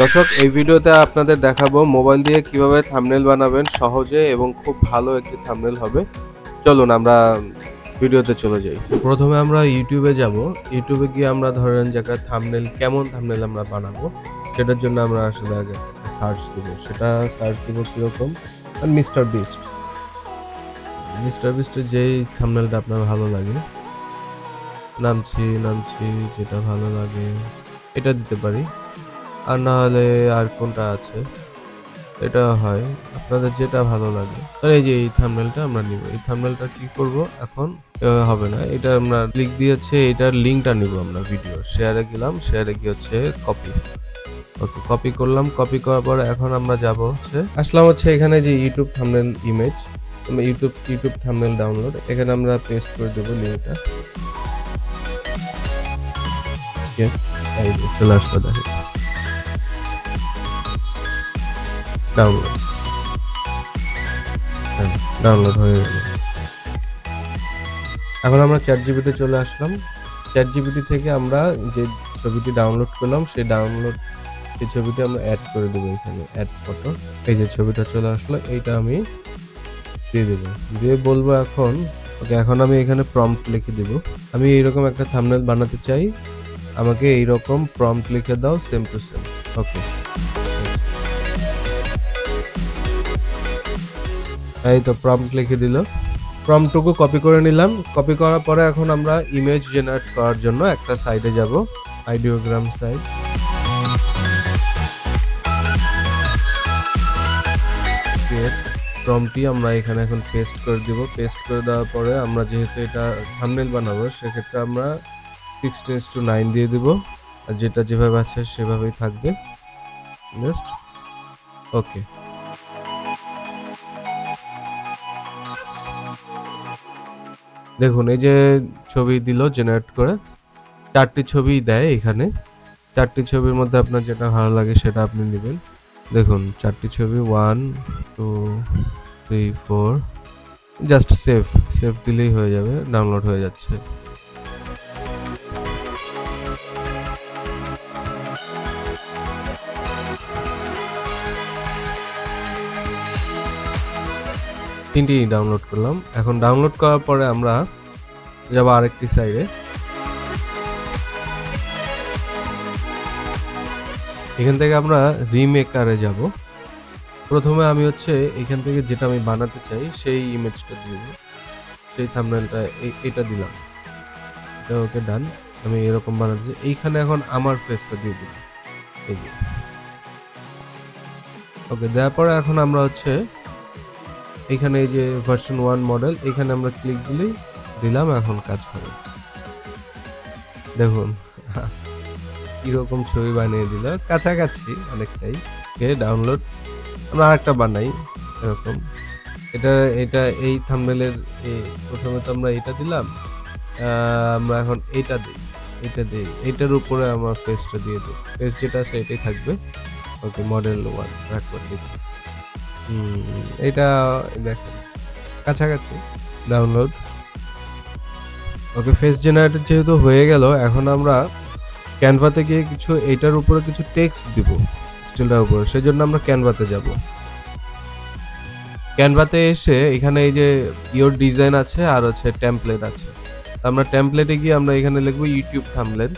দর্শক, এই ভিডিওতে আপনাদের দেখাবো মোবাইল দিয়ে কীভাবে থামনেল বানাবেন, সহজে এবং খুব ভালো একটি থামনেল হবে। চলুন, আমরা ভিডিওতে চলে যাই। প্রথমে আমরা ইউটিউবে যাব। ইউটিউবে গিয়ে আমরা ধরেন যে একটা থাম্বনেল কেমন থামনেল আমরা বানাবো, সেটার জন্য আমরা আসলে আগে সার্চ দিব। সেটা সার্চ দিব কীরকম? মিস্টার বিস্ট মিস্টার বিস্টের যেই থামনেলটা আপনার ভালো লাগে, নামছি নামছি, যেটা ভালো লাগে, এটা দিতে পারি। আর না হলে আর কোনটা আছে? এটা হয়। আপনাদের যেটা ভালো লাগে। তাহলে এই যে এই থাম্বনেলটা আমরা নিব। এই থাম্বনেলটা কি করব? এখন হবে না। এটা আমরা লিঙ্ক দিয়েছে, এটার লিঙ্কটা নিব আমরা ভিডিও শেয়ারে গেলাম শেয়ারে গিয়ে হচ্ছে কপি ওকে কপি করলাম। কপি করার পর এখন আমরা যাব হচ্ছে, আসলাম হচ্ছে এখানে যে YouTube thumbnail image YouTube YouTube thumbnail download এখানে আমরা পেস্ট করে দেবো লিঙ্কটা চলে আসলো দেখেন ডাউনলোড হ্যাঁ ডাউনলোড হয়ে গেল। এখন আমরা চ্যাট জিবিতে চলে আসলাম। চ্যাট জিবিটি থেকে আমরা যে ছবিটি ডাউনলোড করলাম, সেই ডাউনলোড সেই ছবিটি আমরা অ্যাড করে দেবো এখানে অ্যাড ফটো এই যে ছবিটা চলে আসলো, এইটা আমি দিয়ে দেবো। দিয়ে বলব এখন ওকে এখন আমি এখানে প্রম্পট লিখে দেবো। আমি এইরকম একটা থাম্বনেল বানাতে চাই। আমাকে এইরকম প্রম্পট লিখে দাও সেম টু সেম ওকে এই তো প্রম্পট লিখে দিল। প্রম্পটুকু কপি করে নিলাম। কপি করার পরে এখন আমরা ইমেজ জেনারেট করার জন্য একটা সাইডে যাব। আইডিওগ্রাম সাইড প্রম্পটি আমরা এখানে এখন পেস্ট করে দিব। পেস্ট করে দেওয়ার পরে আমরা যেহেতু এটা থাম্বনেল বানাবো, সেক্ষেত্রে আমরা সিক্সটিন টু নাইন দিয়ে দিব। আর যেটা যেভাবে আছে সেভাবেই থাকবে। জাস্ট ওকে দেখুন, এই যে ছবি দিল জেনারেট করে, চারটি ছবি দেয় এখানে। চারটি ছবির মধ্যে আপনার যেটা ভালো লাগে সেটা আপনি নেবেন। দেখুন, চারটি ছবি one two three four just save save দিলেই হয়ে যাবে ডাউনলোড হয়ে যাচ্ছে। তিনটি ডাউনলোড করলাম। এখন ডাউনলোড করার পরে আমরা যাব আরেকটি সাইডে এখান থেকে আমরা রিমেকারে যাব। প্রথমে আমি হচ্ছে এখান থেকে যেটা আমি বানাতে চাই, সেই ইমেজটা দিব। সেই থাম্বনেলটা এটা দিলাম। এটা ওকে ডান আমি এরকম বানাতে চাই। এইখানে এখন আমার ফেসটা দিয়ে দিব এই ওকে, দেওয়ার পরে এখন আমরা হচ্ছে এখানে এই যে ভার্সন ওয়ান মডেল এখানে আমরা ক্লিক দিলেই দিলাম, এখন কাজ করে। দেখুন, কীরকম ছবি বানিয়ে দিল। কাছাকাছি অনেকটাই। ডাউনলোড আমরা আরেকটা বানাই, এরকম। এটা এটা এই থাম্বনেলের প্রথমে তো আমরা এটা দিলাম। আমরা এখন এইটা দিই, এটা দিই। এটার উপরে আমার ফেসটা দিয়ে দিই। ফেস যেটা আছে, এটাই থাকবে। ওকে মডেল ওয়ান রাখব দেখি এটা দেখেন কাছাকাছি ডাউনলোড ওকে ফেস জেনারেটর যেহেতু হয়ে গেল, এখন আমরা ক্যানভাতে গিয়ে কিছু, এটার উপরে কিছু টেক্সট দিব স্টিলটার উপরে সেই জন্য আমরা ক্যানভাতে যাব। ক্যানভাতে এসে এখানে এই যে ইওর ডিজাইন আছে আর হচ্ছে টেমপ্লেট আছে। আমরা টেমপ্লেটে গিয়ে আমরা এখানে লিখব ইউটিউব থামলেন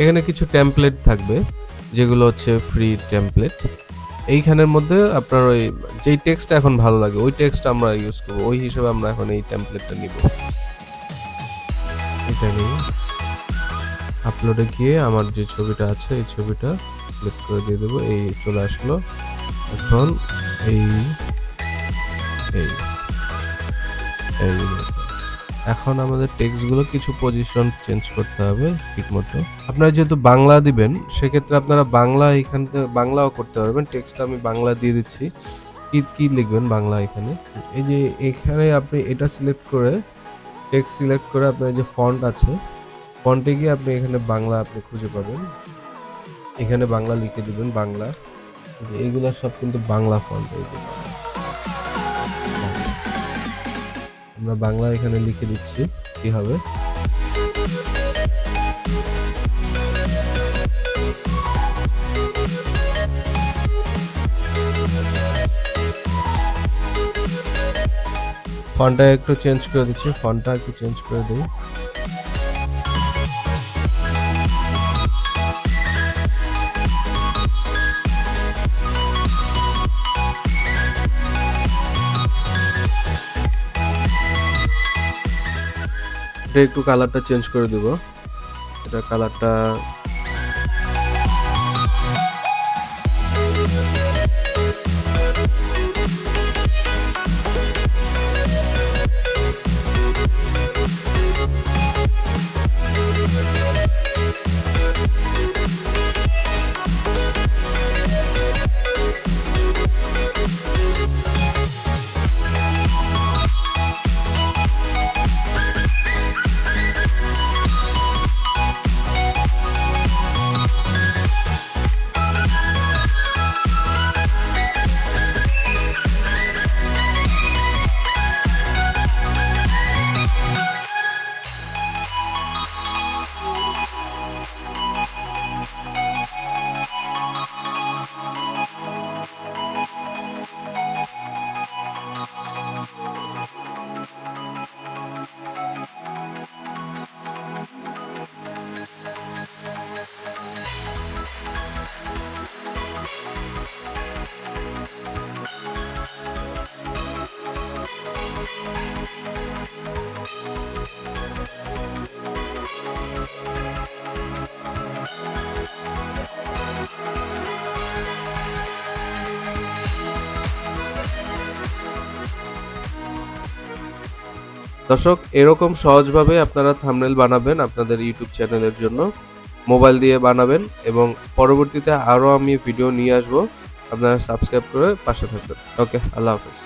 এখানে কিছু টেমপ্লেট থাকবে, যেগুলো হচ্ছে ফ্রি টেমপ্লেট এইখানের মধ্যে আপনার ওই যেই টেক্সটটা এখন ভালো লাগে, ওই টেক্সটটা আমরা ইউজ করব। ওই হিসেবে আমরা এখন এই টেমপ্লেটটা নিব। এটা নিয়ে আপলোডে গিয়ে আমার যে ছবিটা আছে, এই ছবিটা সিলেক্ট করে দিয়ে দেবো। এই চলে আসলো। এখন এই এই এই। এখন আমাদের টেক্সটগুলো কিছু পজিশন চেঞ্জ করতে হবে ঠিক মতো আপনারা যেহেতু বাংলা দিবেন, সেক্ষেত্রে আপনারা বাংলা এখান থেকে, বাংলাও করতে পারবেন। টেক্সটটা আমি বাংলা দিয়ে দিচ্ছি। কি কি লিখবেন বাংলা এখানে? এই যে এখানে আপনি এটা সিলেক্ট করে টেক্সট সিলেক্ট করে আপনার যে ফন্ট আছে ফন্টে গিয়ে আপনি এখানে বাংলা আপনি খুঁজে পাবেন। এখানে বাংলা লিখে দিবেন, বাংলা। এইগুলো সব কিন্তু বাংলা ফন্ট এই যে আমরা বাংলা এখানে লিখে দিচ্ছি, কি হবে? ফন্টটা একটু চেঞ্জ করে দিচ্ছি ফন্টটা একটু চেঞ্জ করে দিই। এটা একটু কালারটা চেঞ্জ করে দেবো। এটা কালারটা দর্শক, এরকম সহজভাবে আপনারা থামনেল বানাবেন আপনাদের ইউটিউব চ্যানেলের জন্য মোবাইল দিয়ে বানাবেন এবং পরবর্তীতে আরও আমি ভিডিও নিয়ে আসব। আপনারা সাবস্ক্রাইব করে পাশে থাকবেন। ওকে আল্লাহ হাফেজ।